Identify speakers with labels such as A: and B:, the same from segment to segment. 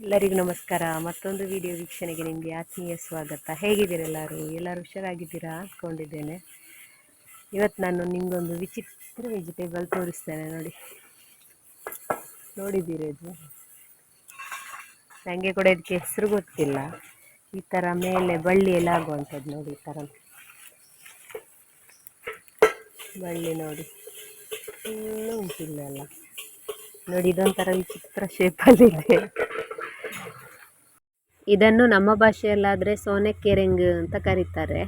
A: ಎಲ್ಲರಿಗೂ ನಮಸ್ಕಾರ. ಮತ್ತೊಂದು ವಿಡಿಯೋ ವೀಕ್ಷಣೆಗೆ ನಿಮಗೆ ಆತ್ಮೀಯ ಸ್ವಾಗತ. ಹೇಗಿದ್ದೀರೆಲ್ಲರೂ ಎಲ್ಲರೂ? ಹುಷಾರಾಗಿದ್ದೀರಾ? ಅಂದ್ಕೊಂಡಿದ್ದೇನೆ ಇವತ್ತು ನಾನು ನಿಮಗೊಂದು ವಿಚಿತ್ರ ವೆಜಿಟೇಬಲ್ ತೋರಿಸ್ತೇನೆ ನೋಡಿ. ನೋಡಿದ್ದೀರಿ ಇದು? ನನಗೆ ಕೂಡ ಇದಕ್ಕೆ ಹೆಸರು ಗೊತ್ತಿಲ್ಲ. ಈ ಥರ ಮೇಲೆ ಬಳ್ಳಿ ಎಲ್ಲ ಆಗುವಂಥದ್ದು ನೋಡಿ ಈ ಥರ ಬಳ್ಳಿ ನೋಡಿ. ಫುಲ್ಲು ಉಂಟಿಲ್ಲ ನೋಡಿ ಇದೊಂಥರ ವಿಚಿತ್ರ ಶೇಪಲ್ಲಿದೆ ಇದನ್ನು ನಮ್ಮ ಭಾಷೆಯಲ್ಲಾದರೆ ಸೋನೆಕೆರೆಂಗ್ ಅಂತ ಕರೀತಾರೆ.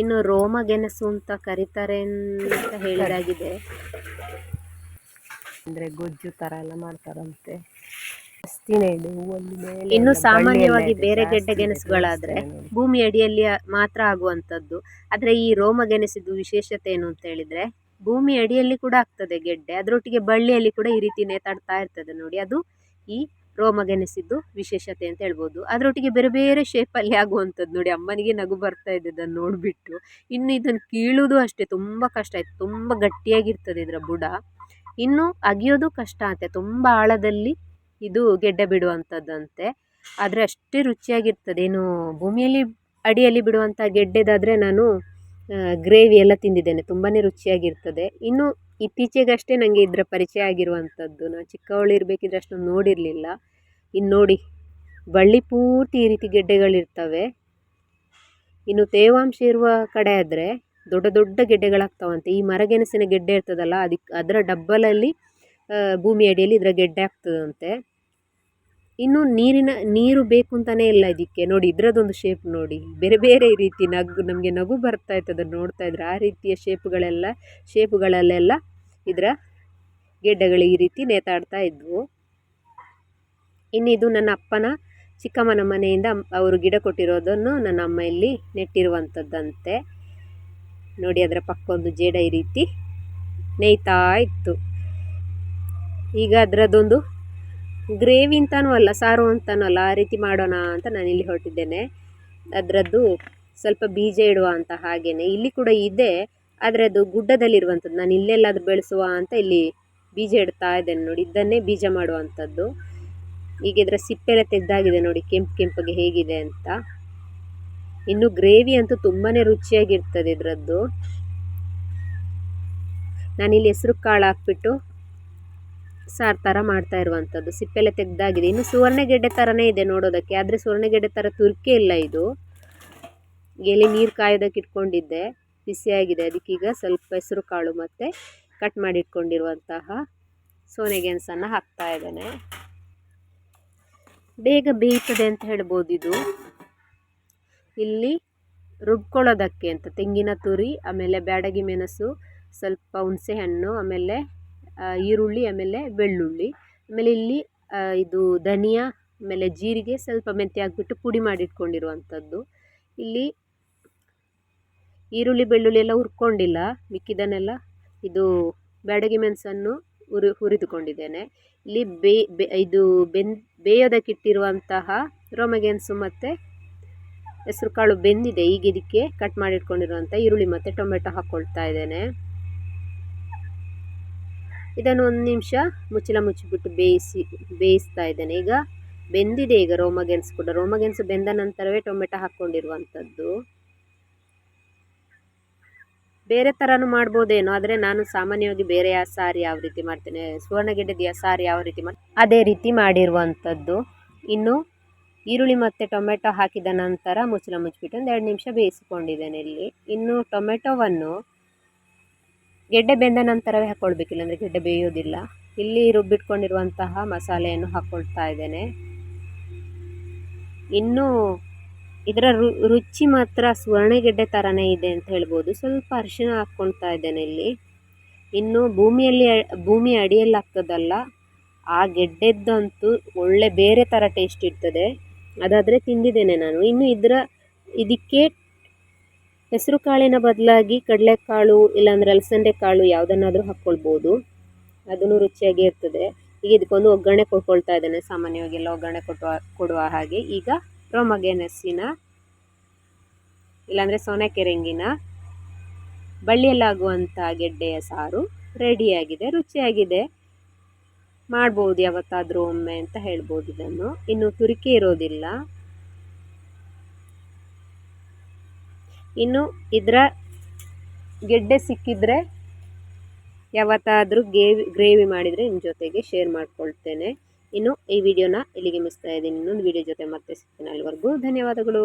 A: ಇನ್ನು ರೋಮ ಗೆಣಸು ಅಂತ ಕರೀತಾರೆ ಅಂತ ಹೇಳಿದಾಗಿದೆ. ಅಂದರೆ ಗೊಜ್ಜು ಥರ ಎಲ್ಲ ಮಾಡ್ತಾರಂತೆ.
B: ಇನ್ನು ಸಾಮಾನ್ಯವಾಗಿ ಬೇರೆ ಗೆಡ್ಡೆ ಗೆಣಸುಗಳಾದ್ರೆ ಭೂಮಿ ಅಡಿಯಲ್ಲಿ ಮಾತ್ರ ಆಗುವಂಥದ್ದು. ಆದರೆ ಈ ರೋಮ ಗೆಣಸಿದ್ದು ವಿಶೇಷತೆ ಏನು ಅಂತ ಹೇಳಿದ್ರೆ ಭೂಮಿ ಅಡಿಯಲ್ಲಿ ಕೂಡ ಆಗ್ತದೆ ಗೆಡ್ಡೆ. ಅದರೊಟ್ಟಿಗೆ ಬಳ್ಳಿಯಲ್ಲಿ ಕೂಡ ಈ ರೀತಿ ನೇತಾಡ್ತಾ ಇರ್ತದೆ ನೋಡಿ. ಅದು ಈ ರೋಮ ಗೆಣಸಿದ್ದು ವಿಶೇಷತೆ ಅಂತ ಹೇಳ್ಬೋದು. ಅದರೊಟ್ಟಿಗೆ ಬೇರೆ ಬೇರೆ ಶೇಪಲ್ಲಿ ಆಗುವಂಥದ್ದು ನೋಡಿ, ಅಮ್ಮನಿಗೆ ನಗು ಬರ್ತಾ ಇದೆ ಅದನ್ನು ನೋಡಿಬಿಟ್ಟು. ಇನ್ನು ಇದನ್ನು ಕೀಳೋದು ಅಷ್ಟೇ, ತುಂಬ ಕಷ್ಟ ಆಯಿತು, ತುಂಬ ಗಟ್ಟಿಯಾಗಿರ್ತದೆ ಇದರ ಬುಡ. ಇನ್ನು ಅಗಿಯೋದು ಕಷ್ಟ ಅಂತೆ, ತುಂಬ ಆಳದಲ್ಲಿ ಇದು ಗೆಡ್ಡೆ ಬಿಡುವಂಥದ್ದಂತೆ. ಆದರೆ ಅಷ್ಟೇ ರುಚಿಯಾಗಿರ್ತದೆ. ಏನು ಭೂಮಿಯಲ್ಲಿ, ಅಡಿಯಲ್ಲಿ ಬಿಡುವಂಥ ಗೆಡ್ಡೆದಾದರೆ ನಾನು ಗ್ರೇವಿ ಎಲ್ಲ ತಿಂದಿದ್ದೇನೆ ತುಂಬಾ ರುಚಿಯಾಗಿರ್ತದೆ. ಇನ್ನು ಇತ್ತೀಚೆಗಷ್ಟೇ ನನಗೆ ಇದರ ಪರಿಚಯ ಆಗಿರುವಂಥದ್ದು. ನಾನು ಚಿಕ್ಕವಳಿರಬೇಕಿದ್ರೆ ಅಷ್ಟೊಂದು ನೋಡಿರಲಿಲ್ಲ. ಇನ್ನು ನೋಡಿ, ಬಳ್ಳಿ ಪೂರ್ತಿ ಈ ರೀತಿ ಗೆಡ್ಡೆಗಳಿರ್ತವೆ. ಇನ್ನು ತೇವಾಂಶ ಇರುವ ಕಡೆ ಆದರೆ ದೊಡ್ಡ ದೊಡ್ಡ ಗೆಡ್ಡೆಗಳಾಗ್ತಾವಂತೆ. ಈ ಮರಗೆಣಸಿನ ಗೆಡ್ಡೆ ಇರ್ತದಲ್ಲ ಅದಕ್ಕೆ ಅದರ ಡಬ್ಬಲಲ್ಲಿ ಭೂಮಿ ಅಡಿಯಲ್ಲಿ ಇದರ ಗೆಡ್ಡೆ ಆಗ್ತದಂತೆ. ಇನ್ನು ನೀರಿನ, ನೀರು ಬೇಕು ಅಂತಲೇ ಇಲ್ಲ ಇದಕ್ಕೆ. ನೋಡಿ, ಇದರದ್ದೊಂದು ಶೇಪ್ ನೋಡಿ. ಬೇರೆ ಬೇರೆ ರೀತಿ ನಗು, ನಮಗೆ ನಗು ಬರ್ತಾ ಇತ್ತು ಅದನ್ನು ನೋಡ್ತಾ ಇದ್ರೆ ಆ ರೀತಿಯ ಶೇಪ್ಗಳೆಲ್ಲ ಶೇಪ್ಗಳಲ್ಲೆಲ್ಲ ಇದರ ಗೆಡ್ಡೆಗಳು ಈ ರೀತಿ ನೇತಾಡ್ತಾ ಇದ್ವು. ಇನ್ನಿದು ನನ್ನ ಅಪ್ಪನ, ಚಿಕ್ಕಮ್ಮನ ಮನೆಯಿಂದ ಅವರು ಗಿಡ ಕೊಟ್ಟಿರೋದನ್ನು ನನ್ನ ಅಮ್ಮ ಇಲ್ಲಿ ನೆಟ್ಟಿರುವಂಥದ್ದಂತೆ. ನೋಡಿ, ಅದರ ಪಕ್ಕ ಒಂದು ಜೇಡ ಈ ರೀತಿ ನೇಯ್ತಾ ಇತ್ತು. ಈಗ ಅದರದ್ದೊಂದು ಗ್ರೇವಿ ಅಂತನೂ ಅಲ್ಲ, ಸಾರು ಅಂತನೂ ಅಲ್ಲ, ಆ ರೀತಿ ಮಾಡೋಣ ಅಂತ ನಾನು ಇಲ್ಲಿ ಹೊರಟಿದ್ದೇನೆ. ಅದರದ್ದು ಸ್ವಲ್ಪ ಬೀಜ ಇಡುವ ಅಂತ ಹಾಗೇನೆ. ಇಲ್ಲಿ ಕೂಡ ಇದೆ, ಆದರೆ ಅದು ಗುಡ್ಡದಲ್ಲಿರುವಂಥದ್ದು. ನಾನು ಇಲ್ಲೆಲ್ಲಾದ್ರೂ ಬೆಳೆಸುವ ಅಂತ ಇಲ್ಲಿ ಬೀಜ ಇಡ್ತಾ ಇದ್ದೇನೆ ನೋಡಿ. ಇದನ್ನೇ ಬೀಜ ಮಾಡುವಂಥದ್ದು. ಈಗ ಇದರ ಸಿಪ್ಪೆಲ್ಲ ತೆಗೆದಾಗಿದೆ ನೋಡಿ, ಕೆಂಪು ಕೆಂಪಗೆ ಹೇಗಿದೆ ಅಂತ. ಇನ್ನು ಗ್ರೇವಿ ಅಂತೂ ತುಂಬಾ ರುಚಿಯಾಗಿರ್ತದೆ ಇದರದ್ದು. ನಾನಿಲ್ಲಿ ಹೆಸರು ಕಾಳು ಹಾಕ್ಬಿಟ್ಟು ಸಾರು ಥರ ಮಾಡ್ತಾ ಇರುವಂಥದ್ದು ಸಿಪ್ಪೆಲ್ಲ ತೆಗೆದಾಗಿದೆ. ಇನ್ನು ಸುವರ್ಣಗೆಡ್ಡೆ ಥರನೇ ಇದೆ ನೋಡೋದಕ್ಕೆ. ಆದರೆ ಸುವರ್ಣಗೆಡ್ಡೆ ಥರ ತುರ್ಕೆ ಇಲ್ಲ ಇದು. ಎಲೆ ನೀರು ಕಾಯೋದಕ್ಕೆ ಇಟ್ಕೊಂಡಿದ್ದೆ. ಬಿಸಿಯಾಗಿದೆ. ಅದಕ್ಕೀಗ ಸ್ವಲ್ಪ ಹೆಸರು ಕಾಳು ಮತ್ತು ಕಟ್ ಮಾಡಿ ಇಟ್ಕೊಂಡಿರುವಂತಹ ಸೋನೆ ಗೆಣಸನ್ನು ಹಾಕ್ತಾ ಇದ್ದೇನೆ. ಬೇಗ ಬೇಯ್ತದೆ ಅಂತ ಹೇಳ್ಬೋದು ಇದು. ಇಲ್ಲಿ ರುಬ್ಕೊಳ್ಳೋದಕ್ಕೆ ಅಂತ ತೆಂಗಿನ ತುರಿ, ಆಮೇಲೆ ಬ್ಯಾಡಗಿ ಮೆಣಸು, ಸ್ವಲ್ಪ ಹುಣಸೆ ಹಣ್ಣು ಆಮೇಲೆ ಈರುಳ್ಳಿ, ಆಮೇಲೆ ಬೆಳ್ಳುಳ್ಳಿ. ಆಮೇಲೆ ಇಲ್ಲಿ ಇದು ಧನಿಯಾ, ಆಮೇಲೆ ಜೀರಿಗೆ ಸ್ವಲ್ಪ ಮೆಂತ್ಯ ಹಾಕ್ಬಿಟ್ಟು ಪುಡಿ ಮಾಡಿಟ್ಕೊಂಡಿರುವಂಥದ್ದು. ಇಲ್ಲಿ ಈರುಳ್ಳಿ, ಬೆಳ್ಳುಳ್ಳಿ ಎಲ್ಲ ಹುರ್ಕೊಂಡಿಲ್ಲ. ಮಿಕ್ಕಿದನ್ನೆಲ್ಲ ಇದು ಬ್ಯಾಡಗಿ ಮೆಣಸನ್ನು ಹುರಿ, ಹುರಿದುಕೊಂಡಿದ್ದೇನೆ. ಇಲ್ಲಿ ಬೇ, ಬೆ- ಇದು ಬೆನ್ ಬೇಯೋದಕ್ಕಿಟ್ಟಿರುವಂತಹ ರೋಮಗೆಣಸು ಮತ್ತು ಹೆಸರು ಕಾಳು ಬೆಂದಿದೆ. ಈಗ ಇದಕ್ಕೆ ಕಟ್ ಮಾಡಿಟ್ಕೊಂಡಿರುವಂಥ ಈರುಳ್ಳಿ ಮತ್ತು ಟೊಮೆಟೊ ಹಾಕ್ಕೊಳ್ತಾ ಇದ್ದೇನೆ. ಇದನ್ನು ಒಂದು ನಿಮಿಷ ಮುಚ್ಚಳ ಮುಚ್ಚಿಬಿಟ್ಟು ಬೇಯಿಸಿ, ಬೇಯಿಸ್ತಾ ಇದ್ದೇನೆ. ಈಗ ಬೆಂದಿದೆ. ಈಗ ರೋಮಗೆನ್ಸ್ ಕೂಡ. ರೋಮಗೆನ್ಸು ಬೆಂದ ನಂತರವೇ ಟೊಮೆಟೊ ಹಾಕ್ಕೊಂಡಿರುವಂಥದ್ದು. ಬೇರೆ ಥರನೂ ಮಾಡ್ಬೋದೇನೋ, ಆದರೆ ನಾನು ಸಾಮಾನ್ಯವಾಗಿ ಬೇರೆ ಯಾವ ಸಾರಿ ಯಾವ ರೀತಿ ಮಾಡ್ತೇನೆ? ಸುವರ್ಣಗೆಡ್ಡೆದ ಸಾರಿ ಯಾವ ರೀತಿ ಮಾಡಿ? ಅದೇ ರೀತಿ ಮಾಡಿರುವಂಥದ್ದು. ಇನ್ನು ಈರುಳ್ಳಿ ಮತ್ತು ಟೊಮೆಟೊ ಹಾಕಿದ ನಂತರ ಮುಚ್ಚಳ ಮುಚ್ಚಿಬಿಟ್ಟು ಒಂದು ಎರಡು ನಿಮಿಷ ಬೇಯಿಸಿಕೊಂಡಿದ್ದೇನೆ ಇಲ್ಲಿ. ಇನ್ನು ಟೊಮೆಟೊವನ್ನು ಗೆಡ್ಡೆ ಬೆಂದ ನಂತರವೇ ಹಾಕ್ಕೊಳ್ಬೇಕು ಇಲ್ಲಾಂದರೆ ಗೆಡ್ಡೆ ಬೇಯೋದಿಲ್ಲ. ಇಲ್ಲಿ ರುಬ್ಬಿಟ್ಕೊಂಡಿರುವಂತಹ ಮಸಾಲೆಯನ್ನು ಹಾಕ್ಕೊಳ್ತಾ ಇದ್ದೇನೆ. ಇನ್ನೂ ಇದರ ರುಚಿ ಮಾತ್ರ ಸುವರ್ಣಗೆಡ್ಡೆ ಥರನೇ ಇದೆ ಅಂತ ಹೇಳ್ಬೋದು. ಸ್ವಲ್ಪ ಅರಿಶಿನ ಹಾಕ್ಕೊಳ್ತಾ ಇದ್ದೇನೆ ಇಲ್ಲಿ. ಇನ್ನು ಭೂಮಿಯಲ್ಲಿ ಭೂಮಿ ಅಡಿಯಲ್ಲಿ ಆಗ್ತದಲ್ಲ ಆ ಗೆಡ್ಡೆದ್ದಂತೂ ಒಳ್ಳೆ ಬೇರೆ ಥರ ಟೇಸ್ಟ್ ಇರ್ತದೆ. ಅದಾದರೆ ತಿಂದಿದ್ದೇನೆ ನಾನು. ಇನ್ನು ಇದರ, ಇದಕ್ಕೆ ಹೆಸರು ಕಾಳಿನ ಬದಲಾಗಿ ಕಡಲೆಕಾಳು ಇಲ್ಲಾಂದರೆ ಅಲಸಂದೆ ಕಾಳು ಯಾವುದನ್ನಾದರೂ ಹಾಕ್ಕೊಳ್ಬೋದು. ಅದನ್ನು ರುಚಿಯಾಗಿ ಇರ್ತದೆ. ಈಗ ಇದಕ್ಕೊಂದು ಒಗ್ಗರಣೆ ಕೊಡ್ಕೊಳ್ತಾ ಇದ್ದೇನೆ ಸಾಮಾನ್ಯವಾಗಿ ಎಲ್ಲ ಒಗ್ಗರಣೆ ಕೊಟ್ಟುವ ಕೊಡುವ ಹಾಗೆ. ಈಗ ರೋಮಗೆಣಸಿನ, ಇಲ್ಲಾಂದರೆ ಸೋನೆಕೆರೆಂಗಿನ ಬಳ್ಳಿಯಲ್ಲಾಗುವಂಥ ಗೆಡ್ಡೆಯ ಸಾರು ರೆಡಿಯಾಗಿದೆ, ರುಚಿಯಾಗಿದೆ. ಮಾಡ್ಬೋದು ಯಾವತ್ತಾದರೂ ಒಮ್ಮೆ ಅಂತ ಹೇಳ್ಬೋದು ಇದನ್ನು. ಇನ್ನು ತುರಿಕೆ ಇರೋದಿಲ್ಲ. ಇನ್ನು ಇದರ ಗೆಡ್ಡೆ ಸಿಕ್ಕಿದ್ರೆ ಯಾವತ್ತಾದರೂ ಗೇವಿ ಗ್ರೇವಿ ಮಾಡಿದರೆ ನಿಮ್ಮ ಜೊತೆಗೆ ಶೇರ್ ಮಾಡಿಕೊಳ್ತೇನೆ. ಇನ್ನು ಈ ವಿಡಿಯೋನ ಇಲ್ಲಿಗೆ ಮಿಸ್ತಾ ಇದ್ದೀನಿ. ಇನ್ನೊಂದು ವಿಡಿಯೋ ಜೊತೆ ಮತ್ತೆ ಸಿಗ್ತೇನೆ ಅಲ್ಲಿವರೆಗೂ. ಧನ್ಯವಾದಗಳು.